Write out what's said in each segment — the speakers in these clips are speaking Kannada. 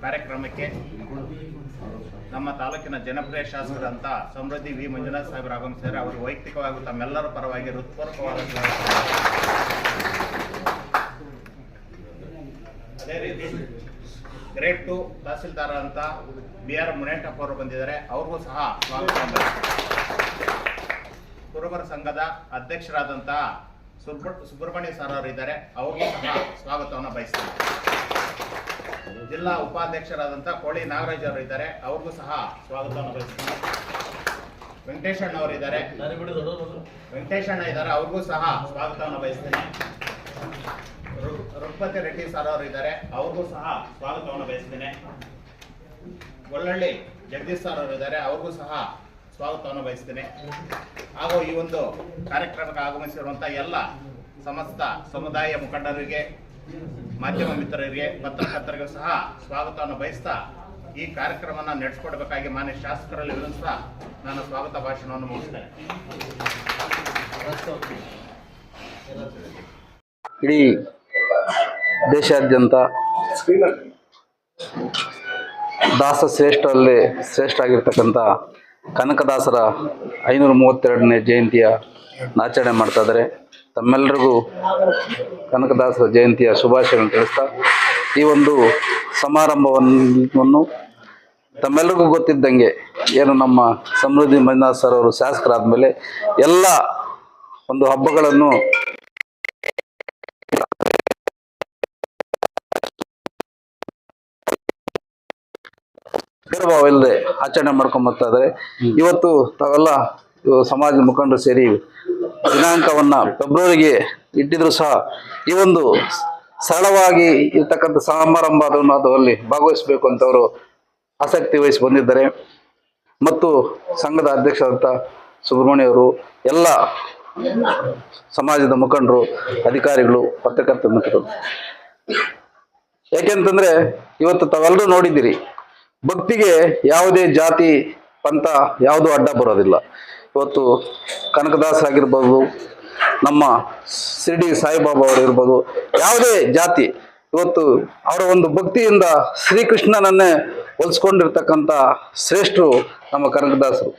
ಕಾರ್ಯಕ್ರಮಕ್ಕೆ ನಮ್ಮ ತಾಲೂಕಿನ ಜನಪ್ರಿಯ ಶಾಸಕರಂತ ಸಮೃದ್ಧಿ ವಿ. ಮಂಜುನಾಥ್ ಸಾಹೇಬರು ಆಗಮಿಸಿದ್ದಾರೆ ಅವರು ವೈಯಕ್ತಿಕವಾಗಿ ತಮ್ಮೆಲ್ಲರ ಪರವಾಗಿ ಹೃತ್ಪೂರ್ವಕವಾದ ಅದೇ ರೀತಿ ಗ್ರೇಟ್ ಟು ತಹಸೀಲ್ದಾರ್ ಅಂತ ಬಿ. ಆರ್. ಮುನೇಟಪ್ಪ ಅವರು ಬಂದಿದ್ದಾರೆ. ಅವ್ರಿಗೂ ಸಹ ಸ್ವಾಗತ. ಕುರುಬರ ಸಂಘದ ಅಧ್ಯಕ್ಷರಾದಂತಹ ಸುಬ್ರ- ಸುಬ್ರಹ್ಮಣ್ಯ ಸರ್ ಅವರು ಇದ್ದಾರೆ. ಅವರಿಗೂ ಸಹ ಸ್ವಾಗತವನ್ನು ಬಯಸ್ತಾರೆ ಜಿಲ್ಲಾ ಉಪಾಧ್ಯಕ್ಷರಾದಂಥ ಕೋಳಿ ನಾಗರಾಜ್ ಅವರು ಇದ್ದಾರೆ. ಅವ್ರಿಗೂ ಸಹ ಸ್ವಾಗತವನ್ನು ಬಯಸ್ತೀನಿ ವೆಂಕಟೇಶಣ್ಣ ಅವರು ಇದ್ದಾರೆ. ವೆಂಕಟೇಶಣ್ಣ ಇದ್ದಾರೆ. ಅವ್ರಿಗೂ ಸಹ ಸ್ವಾಗತವನ್ನು ಬಯಸ್ತೀನಿ. ರಘುಪತಿ ರೆಡ್ಡಿ ಸರ್ ಅವರು ಇದ್ದಾರೆ. ಅವ್ರಿಗೂ ಸಹ ಸ್ವಾಗತವನ್ನು ಬಯಸ್ತೀನಿ. ಗೊಲ್ಲಳ್ಳಿ ಜಗದೀಶ್ ಸರ್ ಅವರು ಇದ್ದಾರೆ. ಅವ್ರಿಗೂ ಸಹ ಸ್ವಾಗತವನ್ನು ಬಯಸ್ತೀನಿ. ಹಾಗೂ ಈ ಒಂದು ಕಾರ್ಯಕ್ರಮಕ್ಕೆ ಆಗಮಿಸಿರುವಂತಹ ಎಲ್ಲ ಸಮಸ್ತ ಸಮುದಾಯ ಮುಖಂಡರಿಗೆ ಮಾಧ್ಯಮ ಮಿತ್ರರಿಗೆ, ಪತ್ರಕರ್ತರಿಗೂ ಸಹ ಸ್ವಾಗತವನ್ನು ಬಯಸ್ತಾ ಈ ಕಾರ್ಯಕ್ರಮವನ್ನು ನಡೆಸ್ಕೊಡ್ಬೇಕಾಗಿ ಮಾನ್ಯ ಶಾಸಕರಲ್ಲಿ ಸಹ ನಾನು ಸ್ವಾಗತ ಭಾಷಣವನ್ನು ಮುಗಿಸ್ತೇನೆ. ಇಡೀ ದೇಶಾದ್ಯಂತ ದಾಸ ಶ್ರೇಷ್ಠರಲ್ಲಿ ಶ್ರೇಷ್ಠ ಆಗಿರ್ತಕ್ಕಂಥ ಕನಕದಾಸರ ಐನೂರ ಮೂವತ್ತೆರಡನೇ ಜಯಂತಿಯ ಆಚರಣೆ ಮಾಡ್ತಾ ಇದ್ದಾರೆ. ತಮ್ಮೆಲ್ಲರಿಗೂ ಕನಕದಾಸರ ಜಯಂತಿಯ ಶುಭಾಶಯಗಳನ್ನು ತಿಳಿಸ್ತಾ ಈ ಒಂದು ಸಮಾರಂಭವನ್ನು ತಮ್ಮೆಲ್ಲರಿಗೂ ಗೊತ್ತಿದ್ದಂಗೆ ಏನು ನಮ್ಮ ಸಮೃದ್ಧಿ ಮಂಜುನಾಥ್ ಸರ್ ಅವರು ಶಾಸಕರಾದ ಮೇಲೆ ಎಲ್ಲ ಒಂದು ಹಬ್ಬಗಳನ್ನು ಭೇದಭಾವ ಇಲ್ಲದೆ ಆಚರಣೆ ಮಾಡ್ಕೊಂಡ್ ಬರ್ತಾ ಇದ್ದಾರೆ. ಇವತ್ತು ತಾವೆಲ್ಲ ಸಮಾಜದ ಮುಖಂಡರು ಸೇರಿ ದಿನಾಂಕವನ್ನ ಫೆಬ್ರವರಿಗೆ ಇಟ್ಟಿದ್ರು ಸಹ ಈ ಒಂದು ಸರಳವಾಗಿ ಇರ್ತಕ್ಕಂಥ ಸಮಾರಂಭ ಅದರಲ್ಲಿ ಭಾಗವಹಿಸಬೇಕು ಅಂತ ಅವರು ಆಸಕ್ತಿ ವಹಿಸಿ ಬಂದಿದ್ದಾರೆ. ಮತ್ತು ಸಂಘದ ಅಧ್ಯಕ್ಷರಾದಂಥ ಸುಬ್ರಹ್ಮಣ್ಯ ಅವರು, ಎಲ್ಲ ಸಮಾಜದ ಮುಖಂಡರು, ಅಧಿಕಾರಿಗಳು, ಪತ್ರಕರ್ತ ಮಿತ್ರರು ಯಾಕೆಂತಂದ್ರೆ ಇವತ್ತು ತಾವೆಲ್ಲರೂ ನೋಡಿದ್ದೀರಿ, ಭಕ್ತಿಗೆ ಯಾವುದೇ ಜಾತಿ, ಪಂಥ, ಯಾವುದೂ ಅಡ್ಡ ಬರೋದಿಲ್ಲ. ಇವತ್ತು ಕನಕದಾಸ್ ಆಗಿರ್ಬೋದು, ನಮ್ಮ ಶಿರ್ಡಿ ಸಾಯಿಬಾಬಾ ಅವರು ಇರ್ಬೋದು, ಯಾವುದೇ ಜಾತಿ, ಇವತ್ತು ಅವರ ಒಂದು ಭಕ್ತಿಯಿಂದ ಶ್ರೀಕೃಷ್ಣನನ್ನೇ ಹೊಲಿಸ್ಕೊಂಡಿರ್ತಕ್ಕಂಥ ಶ್ರೇಷ್ಠರು ನಮ್ಮ ಕನಕದಾಸರು.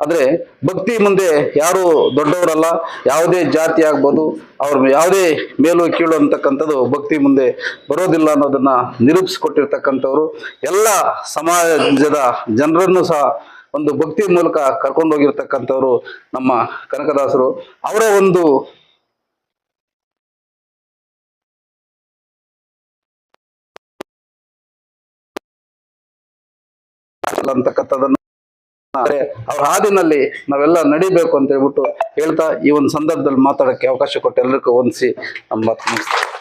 ಆದರೆ ಭಕ್ತಿ ಮುಂದೆ ಯಾರು ದೊಡ್ಡವರಲ್ಲ, ಯಾವುದೇ ಜಾತಿ ಆಗ್ಬೋದು, ಅವ್ರ ಯಾವುದೇ ಮೇಲು ಕೀಳು ಅಂತಕ್ಕಂಥದ್ದು ಭಕ್ತಿ ಮುಂದೆ ಬರೋದಿಲ್ಲ ಅನ್ನೋದನ್ನು ನಿರೂಪಿಸಿಕೊಟ್ಟಿರ್ತಕ್ಕಂಥವ್ರು. ಎಲ್ಲ ಸಮಾಜದ ಜನರನ್ನು ಸಹ ಒಂದು ಭಕ್ತಿ ಮೂಲಕ ಕರ್ಕೊಂಡು ಹೋಗಿರ್ತಕ್ಕಂಥವ್ರು ನಮ್ಮ ಕನಕದಾಸರು. ಅವರ ಒಂದು ಅಂತಕ್ಕಂಥದ್ದನ್ನು ಅವ್ರ ಹಾದಿನಲ್ಲಿ ನಾವೆಲ್ಲ ನಡಿಬೇಕು ಅಂತ ಹೇಳ್ಬಿಟ್ಟು ಹೇಳ್ತಾ ಈ ಒಂದು ಸಂದರ್ಭದಲ್ಲಿ ಮಾತಾಡೋಕ್ಕೆ ಅವಕಾಶ ಕೊಟ್ಟು ಎಲ್ಲರಿಗೂ ಹೊಂದಿಸಿ ನಮ್ಮ ಮಾತು